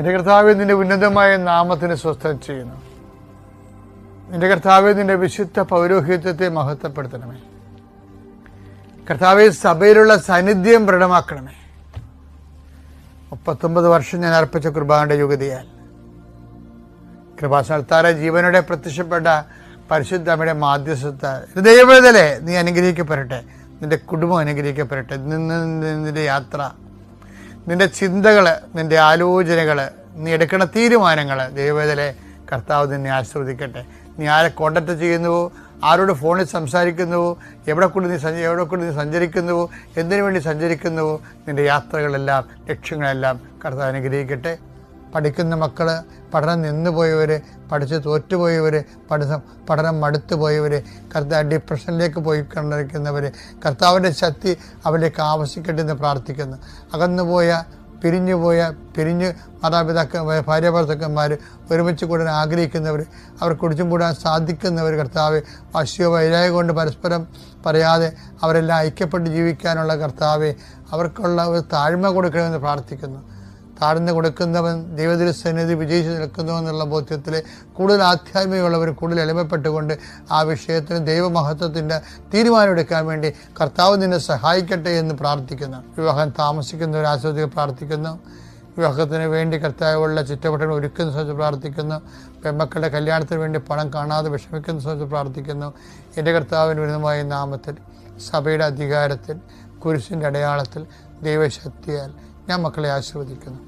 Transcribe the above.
എന്റെ കർത്താവ് നിന്റെ ഉന്നതമായ നാമത്തിന് സ്വസ്ഥം ചെയ്യുന്നു. നിന്റെ കർത്താവ് നിന്റെ വിശുദ്ധ പൗരോഹിത്യത്തെ മഹത്വപ്പെടുത്തണമേ. കർത്താവെ സഭയിലുള്ള സാന്നിധ്യം ദൃഢമാക്കണമേ മുപ്പത്തൊമ്പത് വർഷം ഞാൻ അർപ്പിച്ച കുർബാനയുടെ യുഗതിയാൽ കൃപാസ്ഥാനത്താറെ ജീവനോടെ പ്രത്യക്ഷപ്പെട്ട പരിശുദ്ധ അമ്മയുടെ മാധ്യസ്ഥ ദൈവവേദലെ നീ അനുഗ്രഹിക്കപ്പെടട്ടെ. നിന്റെ കുടുംബം അനുഗ്രഹിക്കപ്പെടട്ടെ. നിന്ന് നിന്റെ യാത്ര നിന്റെ ചിന്തകൾ നിന്റെ ആലോചനകൾ നീ എടുക്കുന്ന തീരുമാനങ്ങൾ ദൈവവേദലെ കർത്താവ് നിന്നെ ആസ്വദിക്കട്ടെ നീ ആരെ കോണ്ടാക്ട് ചെയ്യുന്നുവോ? ആരോട് ഫോണിൽ സംസാരിക്കുന്നുവോ? എവിടെ കൂടി നീ സഞ്ച എവിടെ കൂടി നീ സഞ്ചരിക്കുന്നുവോ? എന്തിനു വേണ്ടി സഞ്ചരിക്കുന്നുവോ? നിന്റെ യാത്രകളെല്ലാം ലക്ഷ്യങ്ങളെല്ലാം കർത്താവ് അനുഗ്രഹിക്കട്ടെ. പഠിക്കുന്ന മക്കൾ പഠനം നിന്നുപോയവർ പഠിച്ച് തോറ്റുപോയവർ പഠനം പഠനം മടുത്തു പോയവർ കർത്താവ് ഡിപ്രഷനിലേക്ക് പോയി കണ്ടിരിക്കുന്നവർ കർത്താവിന്റെ ശക്തി അവരിലേക്ക് ആവശ്യിക്കട്ടെ എന്ന് പ്രാർത്ഥിക്കുന്നു. അകന്നുപോയ പിരിഞ്ഞുപോയ പിരിഞ്ഞ് മാതാപിതാക്ക ഭാര്യ ഭർത്താക്കന്മാർ ഒരുമിച്ച് കൂടാൻ ആഗ്രഹിക്കുന്നവർ അവർ കുടിച്ചും കൂടാൻ സാധിക്കുന്നവർ കർത്താവ് വശിയോ വൈരായ കൊണ്ട് പരസ്പരം പറയാതെ അവരെല്ലാം ഐക്യപ്പെട്ട് ജീവിക്കാനുള്ള കർത്താവെ അവർക്കുള്ള ഒരു താഴ്മ കൊടുക്കണമെന്ന് പ്രാർത്ഥിക്കുന്നു. താഴ്ന്നു കൊടുക്കുന്നവൻ ദൈവത്തിന്റെ സന്നിധി വിജയിച്ച് നിൽക്കുന്നു എന്നുള്ള ബോധ്യത്തിൽ കൂടുതൽ ആധ്യാത്മികമുള്ളവർ കൂടുതൽ എളിമപ്പെട്ടുകൊണ്ട് ആ വിഷയത്തിന് ദൈവമഹത്വത്തിന്റെ തീരുമാനമെടുക്കാൻ വേണ്ടി കർത്താവ് നിന്നെ സഹായിക്കട്ടെ എന്ന് പ്രാർത്ഥിക്കുന്നു. വിവാഹം താമസിക്കുന്നവർ ആസ്വദിച്ച് പ്രാർത്ഥിക്കുന്നു. വിവാഹത്തിന് വേണ്ടി കർത്താവുള്ള ചുറ്റവട്ടങ്ങൾ ഒരുക്കുന്ന സമയത്ത് പ്രാർത്ഥിക്കുന്നു. പെമ്മക്കളുടെ കല്യാണത്തിന് വേണ്ടി പണം കാണാതെ വിഷമിക്കുന്ന സമയത്ത് പ്രാർത്ഥിക്കുന്നു. എന്റെ കർത്താവിന് വിരുദ്ധമായ നാമത്തിൽ സഭയുടെ അധികാരത്തിൽ കുരിശിന്റെ അടയാളത്തിൽ ദൈവശക്തിയാൽ ഞാൻ മക്കളെ ആശീർവദിക്കുന്നു.